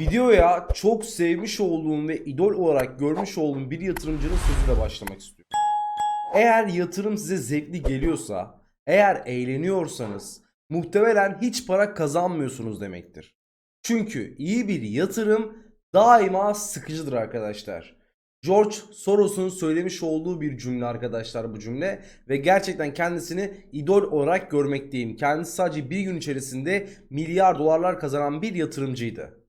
Videoya çok sevmiş olduğum ve idol olarak görmüş olduğum bir yatırımcının sözüyle başlamak istiyorum. Eğer yatırım size zevkli geliyorsa, eğer eğleniyorsanız muhtemelen hiç para kazanmıyorsunuz demektir. Çünkü iyi bir yatırım daima sıkıcıdır arkadaşlar. George Soros'un söylemiş olduğu bir cümle arkadaşlar bu cümle ve gerçekten kendisini idol olarak görmekteyim. Kendisi sadece bir gün içerisinde milyar dolarlar kazanan bir yatırımcıydı.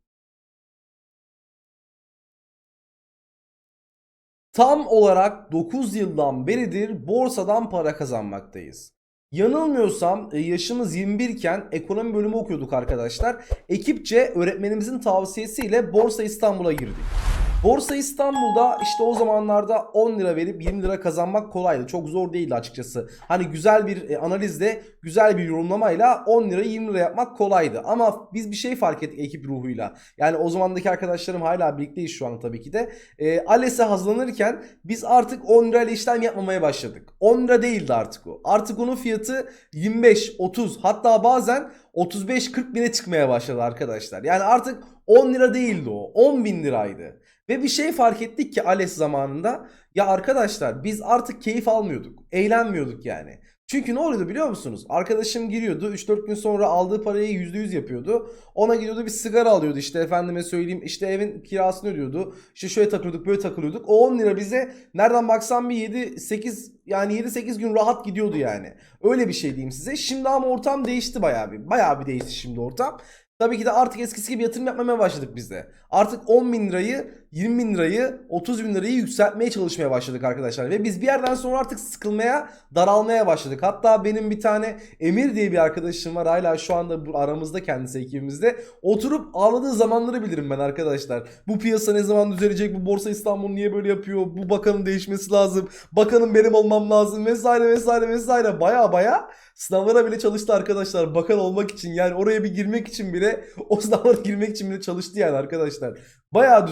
Tam olarak 9 yıldan beridir borsadan para kazanmaktayız. Yanılmıyorsam e, yaşımız 21 iken ekonomi bölümü okuyorduk arkadaşlar. Ekipçe öğretmenimizin tavsiyesiyle Borsa İstanbul'a girdik. Borsa İstanbul'da işte o zamanlarda 10 lira verip 20 lira kazanmak kolaydı. Çok zor değildi açıkçası. Hani güzel bir e, analizle, güzel bir yorumlamayla 10 lira 20 lira yapmak kolaydı. Ama biz bir şey fark ettik ekip ruhuyla. Yani o zamandaki arkadaşlarım hala birlikteyiz şu an tabii ki de. E, ALES'e hazırlanırken biz artık 10 lirayla işlem yapmamaya başladık. 10 lira değildi artık o. Artık onun fiyatı 25, 30 hatta bazen 35-40 bine çıkmaya başladı arkadaşlar. Yani artık 10 lira değildi o. 10 bin liraydı. Ve bir şey fark ettik ki ALES zamanında ya arkadaşlar biz artık keyif almıyorduk. Eğlenmiyorduk yani. Çünkü ne oluyordu biliyor musunuz? Arkadaşım giriyordu 3-4 gün sonra aldığı parayı %100 yapıyordu. Ona gidiyordu bir sigara alıyordu işte efendime söyleyeyim işte evin kirasını ödüyordu. İşte şöyle takılıyorduk böyle takılıyorduk. O 10 lira bize nereden baksan bir 7-8 yani 7-8 gün rahat gidiyordu yani. Öyle bir şey diyeyim size. Şimdi ama ortam değişti bayağı bir. Bayağı bir değişti şimdi ortam. Tabii ki de artık eskisi gibi yatırım yapmamaya başladık biz de. Artık 10 bin lirayı, 20 bin lirayı, 30 bin lirayı yükseltmeye çalışmaya başladık arkadaşlar. Ve biz bir yerden sonra artık sıkılmaya, daralmaya başladık. Hatta benim bir tane Emir diye bir arkadaşım var. Hala şu anda bu aramızda kendisi ekibimizde. Oturup ağladığı zamanları bilirim ben arkadaşlar. Bu piyasa ne zaman düzelecek? Bu Borsa İstanbul niye böyle yapıyor? Bu bakanın değişmesi lazım. Bakanın benim olmam lazım vesaire vesaire vesaire. Baya baya sınavlara bile çalıştı arkadaşlar. Bakan olmak için yani oraya bir girmek için bile o sınavlara girmek için bile çalıştı yani arkadaşlar. Bayağı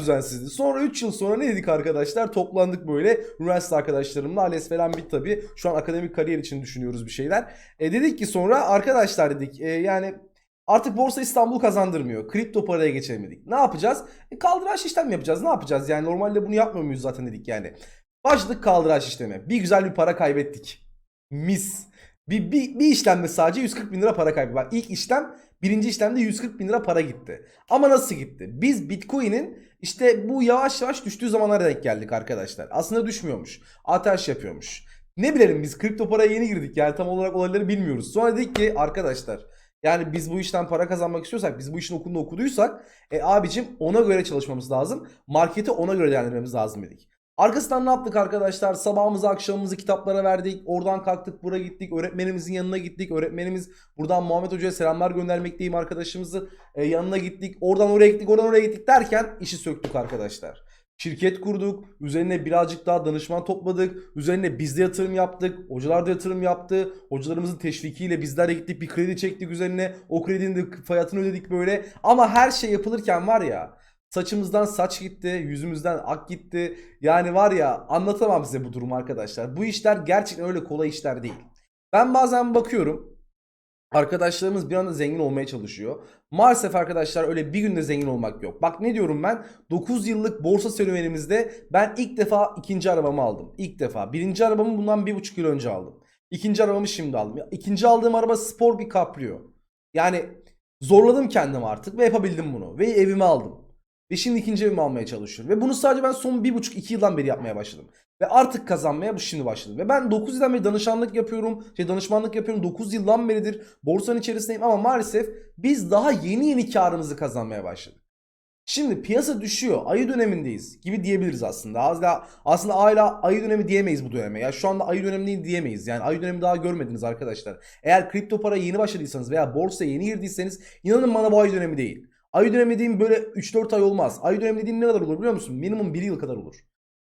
düzensizdi. Sonra 3 yıl sonra ne dedik arkadaşlar? Toplandık böyle üniversite arkadaşlarımla. ALES falan bitti tabii. Şu an akademik kariyer için düşünüyoruz bir şeyler. E dedik ki sonra arkadaşlar dedik e, yani Artık Borsa İstanbul kazandırmıyor. Kripto paraya geçemedik. Ne yapacağız? E, kaldıraç işlem yapacağız. Ne yapacağız? Yani normalde bunu yapmıyor muyuz zaten dedik yani. Başladık kaldıraç işleme. Bir güzel bir para kaybettik. Mis. Bir, bir, bir işlemde sadece 140 bin lira para kaybı. Bak ilk işlem birinci işlemde 140 bin lira para gitti. Ama nasıl gitti? Biz Bitcoin'in işte bu yavaş yavaş düştüğü zamanlara denk geldik arkadaşlar. Aslında düşmüyormuş. Ateş yapıyormuş. Ne bilelim biz kripto paraya yeni girdik yani tam olarak olayları bilmiyoruz. Sonra dedik ki arkadaşlar yani biz bu işten para kazanmak istiyorsak, biz bu işin okulunu okuduysak e abicim ona göre çalışmamız lazım. Marketi ona göre değerlendirmemiz lazım dedik. Arkasından ne yaptık arkadaşlar? Sabahımızı akşamımızı kitaplara verdik. Oradan kalktık buraya gittik. Öğretmenimizin yanına gittik. Öğretmenimiz buradan Muhammed Hoca'ya selamlar göndermekteyim arkadaşımızı. e, yanına gittik. Oradan oraya gittik. Oradan oraya gittik derken işi söktük arkadaşlar. Şirket kurduk. Üzerine birazcık daha danışman topladık. Üzerine biz de yatırım yaptık. Hocalar da yatırım yaptı. Hocalarımızın teşvikiyle bizler de gittik. Bir kredi çektik üzerine. O kredinin de fiyatını ödedik böyle. Ama her şey yapılırken var ya Saçımızdan saç gitti, yüzümüzden ak gitti. Yani var ya anlatamam size bu durumu arkadaşlar. Bu işler gerçekten öyle kolay işler değil. Ben bazen bakıyorum. Arkadaşlarımız bir anda zengin olmaya çalışıyor. Maalesef arkadaşlar öyle bir günde zengin olmak yok. Bak ne diyorum ben? 9 yıllık borsa serüvenimizde ben ilk defa ikinci arabamı aldım. İlk defa. Birinci arabamı bundan bir buçuk yıl önce aldım. İkinci arabamı şimdi aldım. İkinci aldığım araba spor bir Caprio. Yani zorladım kendimi artık ve yapabildim bunu. Ve evime aldım. Ve şimdi ikinci evimi almaya çalışıyorum. Ve bunu sadece ben son bir buçuk iki yıldan beri yapmaya başladım. Ve artık kazanmaya bu şimdi başladım. Ve ben 9 yıldan beri danışanlık yapıyorum. Şey danışmanlık yapıyorum. 9 yıldan beridir borsanın içerisindeyim. Ama maalesef biz daha yeni yeni karımızı kazanmaya başladık. Şimdi piyasa düşüyor. Ayı dönemindeyiz gibi diyebiliriz aslında. Aslında, aslında hala ayı dönemi diyemeyiz bu döneme. Ya şu anda ayı dönemi değil diyemeyiz. Yani ayı dönemi daha görmediniz arkadaşlar. Eğer kripto para yeni başladıysanız veya borsaya yeni girdiyseniz inanın bana bu ayı dönemi değil. Ayı dönemi dediğim böyle 3-4 ay olmaz. Ayı dönemi dediğim ne kadar olur biliyor musun? Minimum 1 yıl kadar olur.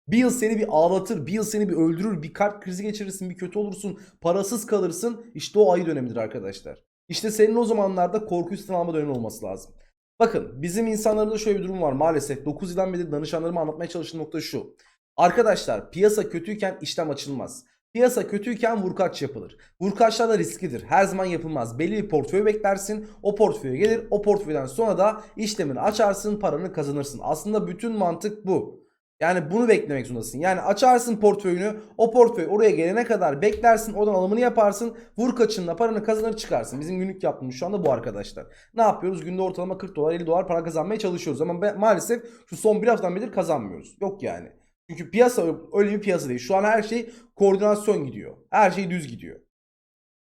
Bir yıl seni bir ağlatır, bir yıl seni bir öldürür, bir kalp krizi geçirirsin, bir kötü olursun, parasız kalırsın. İşte o ayı dönemidir arkadaşlar. İşte senin o zamanlarda korku üstüne alma dönemi olması lazım. Bakın bizim insanlarda şöyle bir durum var maalesef. 9 yıldan beri danışanlarıma anlatmaya çalıştığım nokta şu. Arkadaşlar piyasa kötüyken işlem açılmaz. Piyasa kötüyken vurkaç yapılır. Vurkaçlar da risklidir. Her zaman yapılmaz. Belli bir portföy beklersin. O portföye gelir. O portföyden sonra da işlemini açarsın, paranı kazanırsın. Aslında bütün mantık bu. Yani bunu beklemek zorundasın. Yani açarsın portföyünü. O portföy oraya gelene kadar beklersin. Oradan alımını yaparsın. Vur kaçınla paranı kazanır çıkarsın. Bizim günlük yaptığımız şu anda bu arkadaşlar. Ne yapıyoruz? Günde ortalama 40 dolar 50 dolar para kazanmaya çalışıyoruz. Ama maalesef şu son bir haftadan beri kazanmıyoruz. Yok yani. Çünkü piyasa öyle bir piyasa değil. Şu an her şey koordinasyon gidiyor. Her şey düz gidiyor.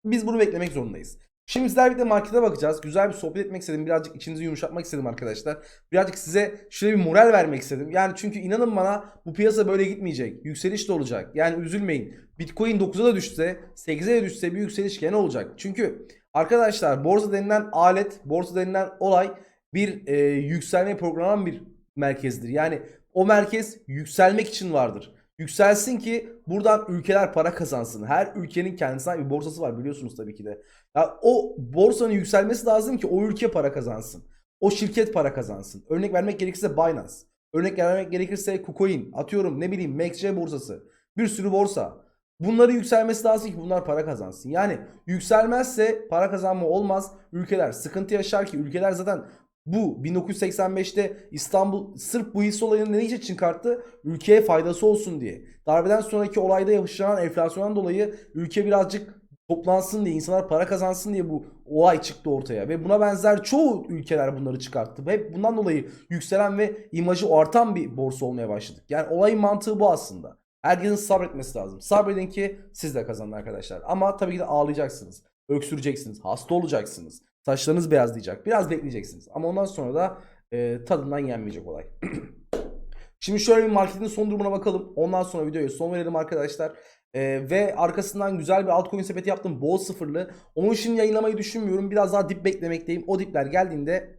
Biz bunu beklemek zorundayız. Şimdi sizlerle birlikte markete bakacağız. Güzel bir sohbet etmek istedim. Birazcık içinizi yumuşatmak istedim arkadaşlar. Birazcık size şöyle bir moral vermek istedim. Yani çünkü inanın bana bu piyasa böyle gitmeyecek. Yükseliş de olacak. Yani üzülmeyin. Bitcoin 9'a da düşse, 8'e de düşse bir yükseliş gene olacak. Çünkü arkadaşlar borsa denilen alet, borsa denilen olay bir e, yükselme programlanan bir merkezdir. Yani o merkez yükselmek için vardır. Yükselsin ki buradan ülkeler para kazansın. Her ülkenin kendisine bir borsası var biliyorsunuz tabii ki de. Ya o borsanın yükselmesi lazım ki o ülke para kazansın. O şirket para kazansın. Örnek vermek gerekirse Binance. Örnek vermek gerekirse KuCoin. Atıyorum ne bileyim MaxC borsası. Bir sürü borsa. Bunların yükselmesi lazım ki bunlar para kazansın. Yani yükselmezse para kazanma olmaz. Ülkeler sıkıntı yaşar ki ülkeler zaten bu 1985'te İstanbul sırf bu hisse olayını ne için çıkarttı? Ülkeye faydası olsun diye. Darbeden sonraki olayda yaşanan enflasyondan dolayı ülke birazcık toplansın diye, insanlar para kazansın diye bu olay çıktı ortaya. Ve buna benzer çoğu ülkeler bunları çıkarttı. Hep bundan dolayı yükselen ve imajı artan bir borsa olmaya başladık. Yani olayın mantığı bu aslında. Herkesin sabretmesi lazım. Sabredin ki siz de kazanın arkadaşlar. Ama tabii ki de ağlayacaksınız. Öksüreceksiniz. Hasta olacaksınız. Saçlarınız beyazlayacak. Biraz bekleyeceksiniz. Ama ondan sonra da e, tadından yenmeyecek olay. Şimdi şöyle bir marketin son durumuna bakalım. Ondan sonra videoya son verelim arkadaşlar. Ee, ve arkasından güzel bir altcoin sepeti yaptım. Bol sıfırlı. Onun için yayınlamayı düşünmüyorum. Biraz daha dip beklemekteyim. O dipler geldiğinde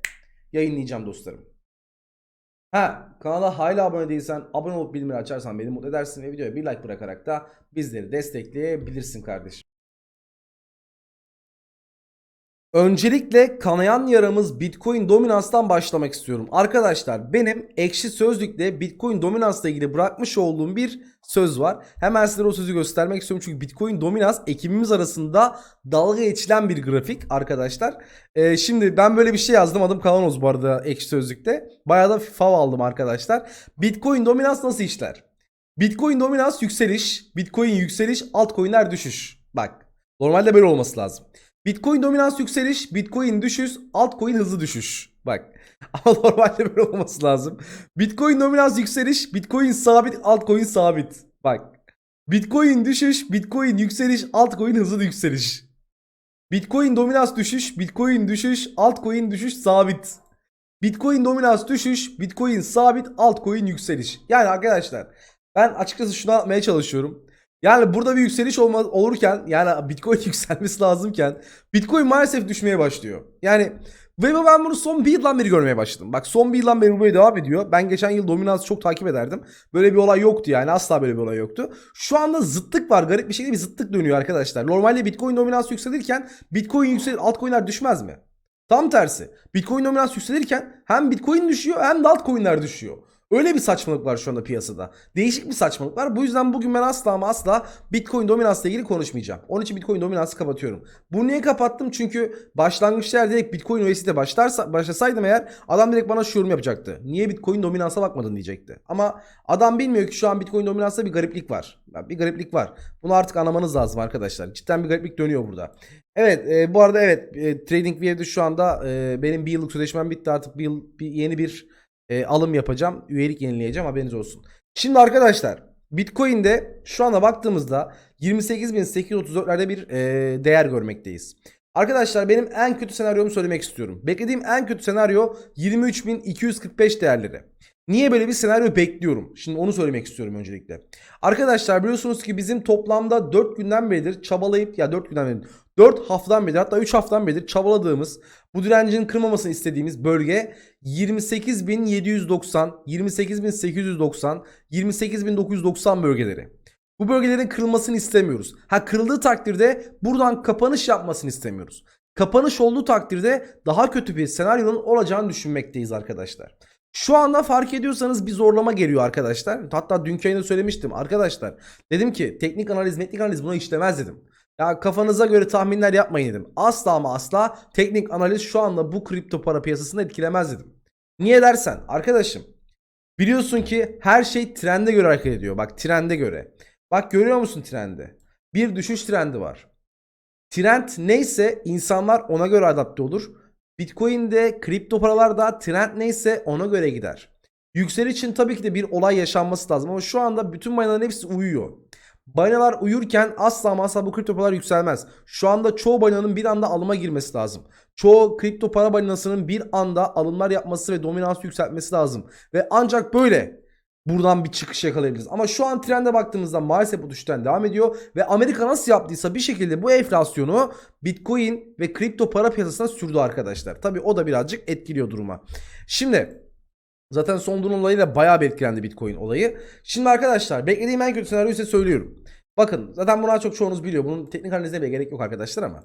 yayınlayacağım dostlarım. Ha kanala hala abone değilsen abone olup bildirimleri açarsan beni mutlu edersin ve videoya bir like bırakarak da bizleri destekleyebilirsin kardeşim. Öncelikle kanayan yaramız Bitcoin dominanstan başlamak istiyorum. Arkadaşlar benim ekşi sözlükte Bitcoin dominansla ilgili bırakmış olduğum bir söz var. Hemen sizlere o sözü göstermek istiyorum. Çünkü Bitcoin dominans ekibimiz arasında dalga geçilen bir grafik arkadaşlar. Ee, şimdi ben böyle bir şey yazdım. Adım Kavanoz bu arada ekşi sözlükte. Bayağı da fav aldım arkadaşlar. Bitcoin dominans nasıl işler? Bitcoin dominans yükseliş, Bitcoin yükseliş, altcoin'ler düşüş. Bak normalde böyle olması lazım. Bitcoin dominans yükseliş, Bitcoin düşüş, altcoin hızlı düşüş. Bak. Ama normalde böyle olması lazım. Bitcoin dominans yükseliş, Bitcoin sabit, altcoin sabit. Bak. Bitcoin düşüş, Bitcoin yükseliş, altcoin hızlı yükseliş. Bitcoin dominans düşüş, Bitcoin düşüş, altcoin düşüş sabit. Bitcoin dominans düşüş, Bitcoin sabit, altcoin yükseliş. Yani arkadaşlar ben açıkçası şunu atmaya çalışıyorum. Yani burada bir yükseliş olma, olurken yani Bitcoin yükselmesi lazımken Bitcoin maalesef düşmeye başlıyor. Yani ve ben bunu son bir yıldan beri görmeye başladım. Bak son bir yıldan beri böyle devam ediyor. Ben geçen yıl dominansı çok takip ederdim. Böyle bir olay yoktu yani asla böyle bir olay yoktu. Şu anda zıttık var garip bir şekilde bir zıttık dönüyor arkadaşlar. Normalde Bitcoin dominansı yükselirken Bitcoin yükselir altcoin'ler düşmez mi? Tam tersi. Bitcoin dominansı yükselirken hem Bitcoin düşüyor hem de altcoin'ler düşüyor. Öyle bir saçmalık var şu anda piyasada. Değişik bir saçmalık var. Bu yüzden bugün ben asla ama asla Bitcoin dominansla ilgili konuşmayacağım. Onun için Bitcoin dominansı kapatıyorum. Bunu niye kapattım? Çünkü başlangıçta direkt Bitcoin USD'de başlarsa, başlasaydım eğer adam direkt bana şu yorum yapacaktı. Niye Bitcoin dominansa bakmadın diyecekti. Ama adam bilmiyor ki şu an Bitcoin dominansta bir gariplik var. Bir gariplik var. Bunu artık anlamanız lazım arkadaşlar. Cidden bir gariplik dönüyor burada. Evet e, bu arada evet e, TradingView'de şu anda e, benim bir yıllık sözleşmem bitti artık bir yıl bir, yeni bir e, alım yapacağım. Üyelik yenileyeceğim haberiniz olsun. Şimdi arkadaşlar Bitcoin'de şu anda baktığımızda 28.834'lerde bir e, değer görmekteyiz. Arkadaşlar benim en kötü senaryomu söylemek istiyorum. Beklediğim en kötü senaryo 23.245 değerleri. Niye böyle bir senaryo bekliyorum? Şimdi onu söylemek istiyorum öncelikle. Arkadaşlar biliyorsunuz ki bizim toplamda 4 günden beridir çabalayıp ya 4 günden beridir 4 haftadan beridir hatta 3 haftadan beridir çabaladığımız bu direncin kırmamasını istediğimiz bölge 28.790, 28.890, 28.990 bölgeleri. Bu bölgelerin kırılmasını istemiyoruz. Ha kırıldığı takdirde buradan kapanış yapmasını istemiyoruz. Kapanış olduğu takdirde daha kötü bir senaryonun olacağını düşünmekteyiz arkadaşlar. Şu anda fark ediyorsanız bir zorlama geliyor arkadaşlar. Hatta dünkü yayında söylemiştim arkadaşlar. Dedim ki teknik analiz, metnik analiz buna işlemez dedim. Ya kafanıza göre tahminler yapmayın dedim. Asla ama asla teknik analiz şu anda bu kripto para piyasasını etkilemez dedim. Niye dersen arkadaşım biliyorsun ki her şey trende göre hareket ediyor. Bak trende göre. Bak görüyor musun trendi? Bir düşüş trendi var. Trend neyse insanlar ona göre adapte olur. Bitcoin'de, kripto paralarda trend neyse ona göre gider. Yükseliş için tabii ki de bir olay yaşanması lazım ama şu anda bütün balinaların hepsi uyuyor. Balinalar uyurken asla asla bu kripto paralar yükselmez. Şu anda çoğu balinanın bir anda alıma girmesi lazım. Çoğu kripto para balinasının bir anda alımlar yapması ve dominans yükseltmesi lazım. Ve ancak böyle buradan bir çıkış yakalayabiliriz. Ama şu an trende baktığımızda maalesef bu düşüşten devam ediyor. Ve Amerika nasıl yaptıysa bir şekilde bu enflasyonu Bitcoin ve kripto para piyasasına sürdü arkadaşlar. Tabi o da birazcık etkiliyor duruma. Şimdi Zaten son durum olayıyla bayağı bir etkilendi Bitcoin olayı. Şimdi arkadaşlar beklediğim en kötü senaryoyu size söylüyorum. Bakın zaten bunu çok çoğunuz biliyor. Bunun teknik analizine bile gerek yok arkadaşlar ama.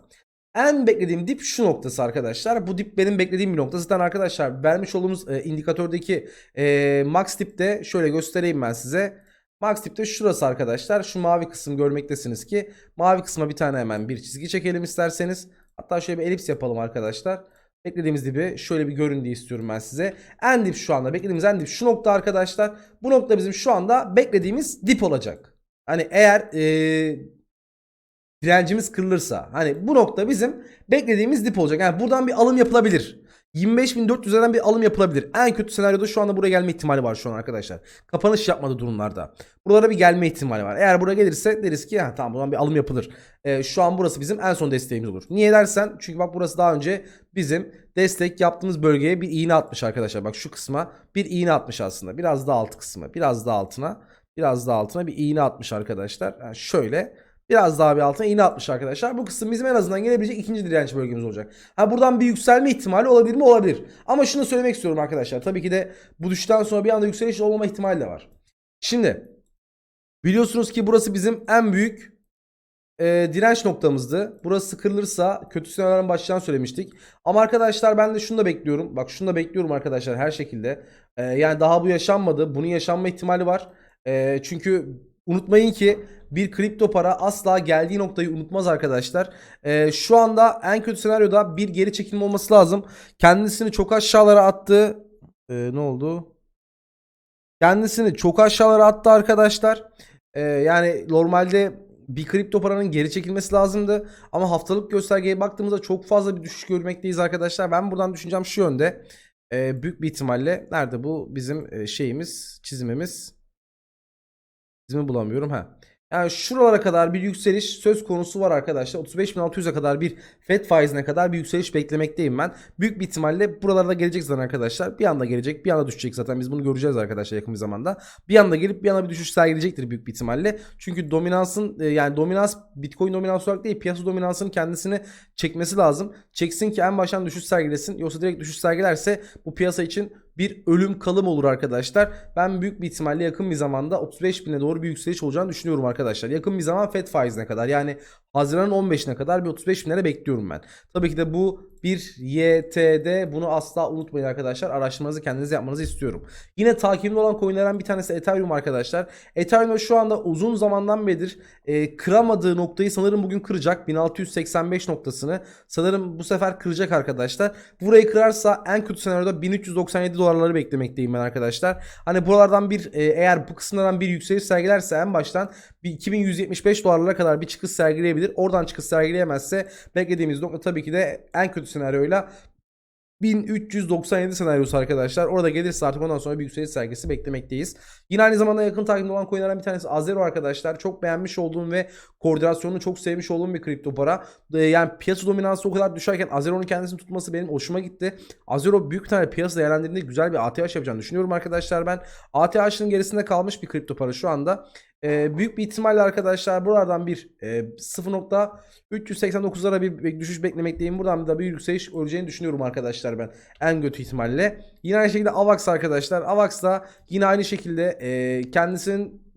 En beklediğim dip şu noktası arkadaşlar. Bu dip benim beklediğim bir nokta. Zaten arkadaşlar vermiş olduğumuz e, indikatördeki e, max dipte şöyle göstereyim ben size. Max dipte şurası arkadaşlar. Şu mavi kısım görmektesiniz ki mavi kısma bir tane hemen bir çizgi çekelim isterseniz. Hatta şöyle bir elips yapalım arkadaşlar. Beklediğimiz dibi şöyle bir görün diye istiyorum ben size. En dip şu anda beklediğimiz en dip şu nokta arkadaşlar. Bu nokta bizim şu anda beklediğimiz dip olacak. Hani eğer ee, direncimiz kırılırsa hani bu nokta bizim beklediğimiz dip olacak. Yani buradan bir alım yapılabilir. 25.400'den bir alım yapılabilir. En kötü senaryoda şu anda buraya gelme ihtimali var şu an arkadaşlar. Kapanış yapmadı durumlarda. Buralara bir gelme ihtimali var. Eğer buraya gelirse deriz ki ha, tamam buradan bir alım yapılır. Ee, şu an burası bizim en son desteğimiz olur. Niye dersen çünkü bak burası daha önce bizim destek yaptığımız bölgeye bir iğne atmış arkadaşlar. Bak şu kısma bir iğne atmış aslında. Biraz daha alt kısmı. Biraz daha altına. Biraz daha altına bir iğne atmış arkadaşlar. Yani şöyle Biraz daha bir altına iğne atmış arkadaşlar. Bu kısım bizim en azından gelebilecek ikinci direnç bölgemiz olacak. Ha buradan bir yükselme ihtimali olabilir mi? Olabilir. Ama şunu söylemek istiyorum arkadaşlar. Tabii ki de bu düşten sonra bir anda yükseliş olmama ihtimali de var. Şimdi biliyorsunuz ki burası bizim en büyük e, direnç noktamızdı. Burası kırılırsa kötü senaryoların başlayacağını söylemiştik. Ama arkadaşlar ben de şunu da bekliyorum. Bak şunu da bekliyorum arkadaşlar her şekilde. E, yani daha bu yaşanmadı. Bunun yaşanma ihtimali var. E, çünkü unutmayın ki bir kripto para asla geldiği noktayı unutmaz arkadaşlar. Ee, şu anda en kötü senaryoda bir geri çekilme olması lazım. Kendisini çok aşağılara attı. Ee, ne oldu? Kendisini çok aşağılara attı arkadaşlar. Ee, yani normalde bir kripto paranın geri çekilmesi lazımdı. Ama haftalık göstergeye baktığımızda çok fazla bir düşüş görmekteyiz arkadaşlar. Ben buradan düşüneceğim şu yönde. Ee, büyük bir ihtimalle nerede bu bizim e, şeyimiz çizimimiz çizimi bulamıyorum ha. Yani şuralara kadar bir yükseliş söz konusu var arkadaşlar. 35.600'e kadar bir FED faizine kadar bir yükseliş beklemekteyim ben. Büyük bir ihtimalle buralarda gelecek zaten arkadaşlar. Bir anda gelecek bir anda düşecek zaten biz bunu göreceğiz arkadaşlar yakın bir zamanda. Bir anda gelip bir anda bir düşüş sergileyecektir büyük bir ihtimalle. Çünkü dominansın e, yani dominans Bitcoin dominans olarak değil piyasa dominansının kendisini çekmesi lazım. Çeksin ki en baştan düşüş sergilesin. Yoksa direkt düşüş sergilerse bu piyasa için bir ölüm kalım olur arkadaşlar. Ben büyük bir ihtimalle yakın bir zamanda 35 bine doğru bir yükseliş olacağını düşünüyorum arkadaşlar. Yakın bir zaman FED faizine kadar yani Haziran 15'ine kadar bir 35 binlere bekliyorum ben. Tabii ki de bu bir YTD bunu asla unutmayın arkadaşlar. Araştırmanızı kendiniz yapmanızı istiyorum. Yine takibimde olan coinlerden bir tanesi Ethereum arkadaşlar. Ethereum şu anda uzun zamandan beridir e, kıramadığı noktayı sanırım bugün kıracak. 1685 noktasını sanırım bu sefer kıracak arkadaşlar. Burayı kırarsa en kötü senaryoda 1397 dolarları beklemekteyim ben arkadaşlar. Hani buralardan bir e, eğer bu kısımlardan bir yükseliş sergilerse en baştan bir 2175 dolarlara kadar bir çıkış sergileyebilir. Oradan çıkış sergileyemezse beklediğimiz nokta tabii ki de en kötü senaryoyla 1397 senaryosu arkadaşlar. Orada gelirse artık ondan sonra bir yükseliş sergisi beklemekteyiz. Yine aynı zamanda yakın takipte olan coinlerden bir tanesi Azero arkadaşlar. Çok beğenmiş olduğum ve koordinasyonunu çok sevmiş olduğum bir kripto para. Ee, yani piyasa dominansı o kadar düşerken Azero'nun kendisini tutması benim hoşuma gitti. Azero büyük tane piyasa değerlendirdiğinde güzel bir ATH yapacağını düşünüyorum arkadaşlar ben. ATH'ın gerisinde kalmış bir kripto para şu anda. Ee, büyük bir ihtimalle arkadaşlar buralardan bir e, 0.389'lara bir, düşüş beklemekteyim. Buradan da bir yükseliş olacağını düşünüyorum arkadaşlar ben. En kötü ihtimalle. Yine aynı şekilde AVAX arkadaşlar. AVAX da yine aynı şekilde e, kendisinin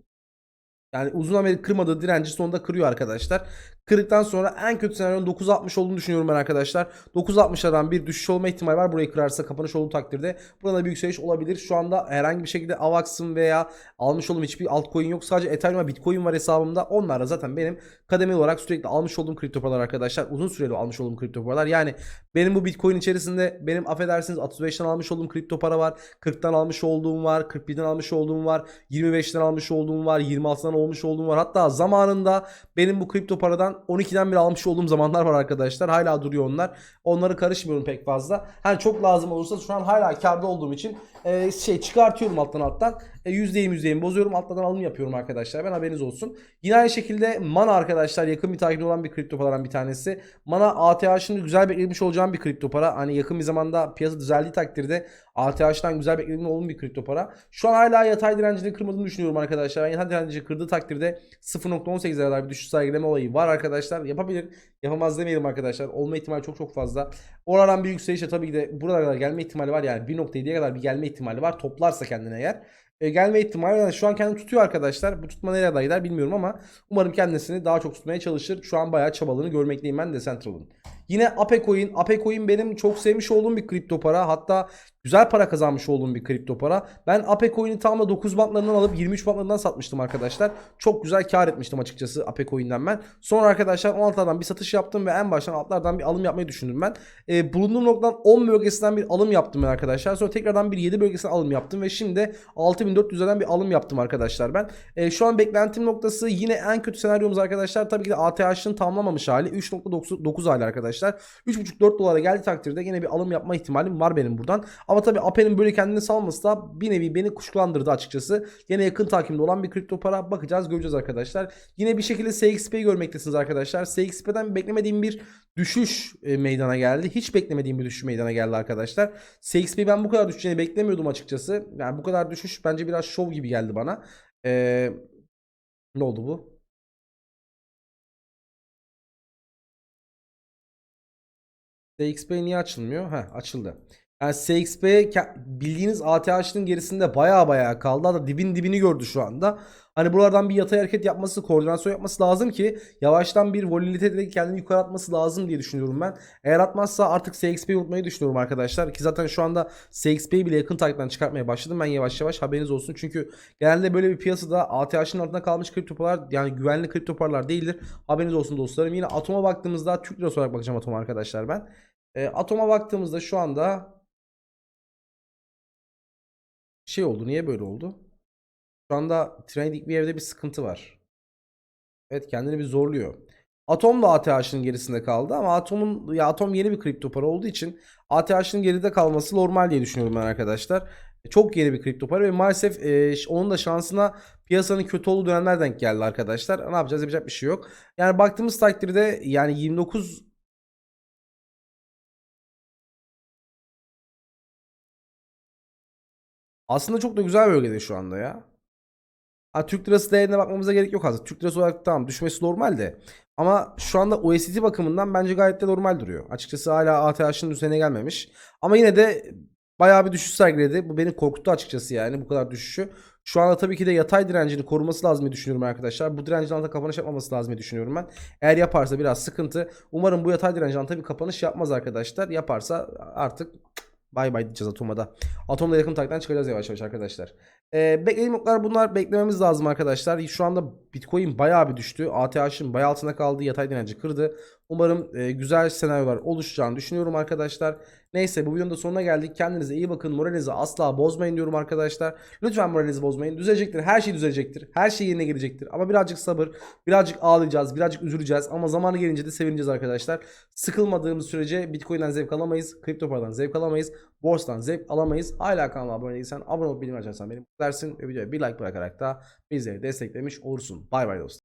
yani uzun Amerika kırmadığı direnci sonunda kırıyor arkadaşlar. Kırdıktan sonra en kötü senaryonun 9.60 olduğunu düşünüyorum ben arkadaşlar. 9.60'lardan bir düşüş olma ihtimali var. Burayı kırarsa kapanış olduğu takdirde burada bir yükseliş olabilir. Şu anda herhangi bir şekilde AVAX'ın veya almış olduğum hiçbir altcoin yok. Sadece Ethereum ve Bitcoin var hesabımda. Onlar da zaten benim kademeli olarak sürekli almış olduğum kripto paralar arkadaşlar. Uzun süreli almış olduğum kripto paralar. Yani benim bu Bitcoin içerisinde benim affedersiniz 35'ten almış olduğum kripto para var. 40'tan almış olduğum var. 41'den almış olduğum var. 25'ten almış olduğum var. 26'dan olmuş olduğum var. Hatta zamanında benim bu kripto paradan 12'den bile almış olduğum zamanlar var arkadaşlar. Hala duruyor onlar. Onları karışmıyorum pek fazla. Hani çok lazım olursa şu an hala karda olduğum için e, şey çıkartıyorum alttan alttan. %20 %20 bozuyorum. Alttan alım yapıyorum arkadaşlar. Ben haberiniz olsun. Yine aynı şekilde Mana arkadaşlar yakın bir takipte olan bir kripto paradan bir tanesi. Mana ATH'ını güzel beklemiş olacağım bir kripto para. Hani yakın bir zamanda piyasa düzeldiği takdirde ATH'dan güzel beklediğim olduğum bir kripto para. Şu an hala yatay direncini kırmadığını düşünüyorum arkadaşlar. Ben yatay direnci kırdığı takdirde 0.18'e kadar bir düşüş sergileme olayı var arkadaşlar. Yapabilir. Yapamaz demeyelim arkadaşlar. Olma ihtimali çok çok fazla. Oradan bir yükselişe tabii ki de buralara kadar gelme ihtimali var. Yani 1.7'ye kadar bir gelme ihtimali var. Toplarsa kendine eğer. E, gelme ihtimali yani şu an kendini tutuyor arkadaşlar. Bu tutma nereye gider bilmiyorum ama umarım kendisini daha çok tutmaya çalışır. Şu an bayağı çabalığını görmekteyim ben Decentral'ın. Yine Apecoin. Apecoin benim çok sevmiş olduğum bir kripto para. Hatta güzel para kazanmış olduğum bir kripto para. Ben Apecoin'i tam da 9 bantlarından alıp 23 bantlarından satmıştım arkadaşlar. Çok güzel kar etmiştim açıkçası Apecoin'den ben. Sonra arkadaşlar 16'dan bir satış yaptım ve en baştan altlardan bir alım yapmayı düşündüm ben. E, bulunduğum noktadan 10 bölgesinden bir alım yaptım ben arkadaşlar. Sonra tekrardan bir 7 bölgesinden alım yaptım ve şimdi 6400'den bir alım yaptım arkadaşlar ben. E, şu an beklentim noktası yine en kötü senaryomuz arkadaşlar. Tabii ki de ATH'ın tamamlamamış hali 3.9 hali arkadaşlar. 3.5-4 dolara geldiği takdirde yine bir alım yapma ihtimalim var benim buradan. Ama tabii Ape'nin böyle kendini salması da bir nevi beni kuşkulandırdı açıkçası. Yine yakın takimde olan bir kripto para bakacağız göreceğiz arkadaşlar. Yine bir şekilde SXP'yi görmektesiniz arkadaşlar. SXP'den beklemediğim bir düşüş e, meydana geldi. Hiç beklemediğim bir düşüş meydana geldi arkadaşlar. SXP ben bu kadar düşeceğini beklemiyordum açıkçası. Yani bu kadar düşüş bence biraz şov gibi geldi bana. Ee, ne oldu bu? SXP niye açılmıyor? Heh açıldı. Yani SXP bildiğiniz ATH'nin gerisinde baya baya kaldı. Hatta dibin dibini gördü şu anda. Hani buralardan bir yatay hareket yapması, koordinasyon yapması lazım ki yavaştan bir volatilite kendini yukarı atması lazım diye düşünüyorum ben. Eğer atmazsa artık SXP'yi unutmayı düşünüyorum arkadaşlar. Ki zaten şu anda SXP'yi bile yakın takipten çıkartmaya başladım ben yavaş yavaş haberiniz olsun. Çünkü genelde böyle bir piyasada ATH'nin altında kalmış kripto paralar yani güvenli kripto paralar değildir. Haberiniz olsun dostlarım. Yine Atom'a baktığımızda Türk lirası olarak bakacağım Atom'a arkadaşlar ben. E, Atom'a baktığımızda şu anda şey oldu. Niye böyle oldu? Şu anda Trading View'de bir sıkıntı var. Evet kendini bir zorluyor. Atom da ATH'ın gerisinde kaldı ama Atom'un ya Atom yeni bir kripto para olduğu için ATH'ın geride kalması normal diye düşünüyorum ben arkadaşlar. Çok yeni bir kripto para ve maalesef e, onun da şansına piyasanın kötü olduğu dönemler denk geldi arkadaşlar. Ne yapacağız? Yapacak bir şey yok. Yani baktığımız takdirde yani 29 aslında çok da güzel bölgede şu anda ya. Ha, Türk lirası değerine bakmamıza gerek yok aslında. Türk lirası olarak tamam düşmesi normal de. Ama şu anda USDT bakımından bence gayet de normal duruyor. Açıkçası hala ATH'ın üzerine gelmemiş. Ama yine de bayağı bir düşüş sergiledi. Bu beni korkuttu açıkçası yani bu kadar düşüşü. Şu anda tabii ki de yatay direncini koruması lazım diye düşünüyorum arkadaşlar. Bu direncin altında kapanış yapmaması lazım diye düşünüyorum ben. Eğer yaparsa biraz sıkıntı. Umarım bu yatay direncin altında bir kapanış yapmaz arkadaşlar. Yaparsa artık Bay bay diyeceğiz Atom'a Atom'da yakın takipten çıkacağız yavaş yavaş arkadaşlar. Ee, beklediğim noktalar bunlar. Beklememiz lazım arkadaşlar. Şu anda Bitcoin bayağı bir düştü. ATH'ın bayağı altına kaldı. Yatay direnci kırdı. Umarım e, güzel senaryolar oluşacağını düşünüyorum arkadaşlar. Neyse bu videonun da sonuna geldik. Kendinize iyi bakın. Moralinizi asla bozmayın diyorum arkadaşlar. Lütfen moralinizi bozmayın. Düzelecektir. Her şey düzelecektir. Her şey yerine gelecektir. Ama birazcık sabır. Birazcık ağlayacağız. Birazcık üzüleceğiz. Ama zamanı gelince de sevineceğiz arkadaşlar. Sıkılmadığımız sürece Bitcoin'den zevk alamayız. Kripto paradan zevk alamayız. Borsadan zevk alamayız. Hala kanalıma abone değilsen abone olup bildirim açarsan beni mutlu edersin. Ve videoya bir like bırakarak da bizleri desteklemiş olursun. Bay bay dostlar.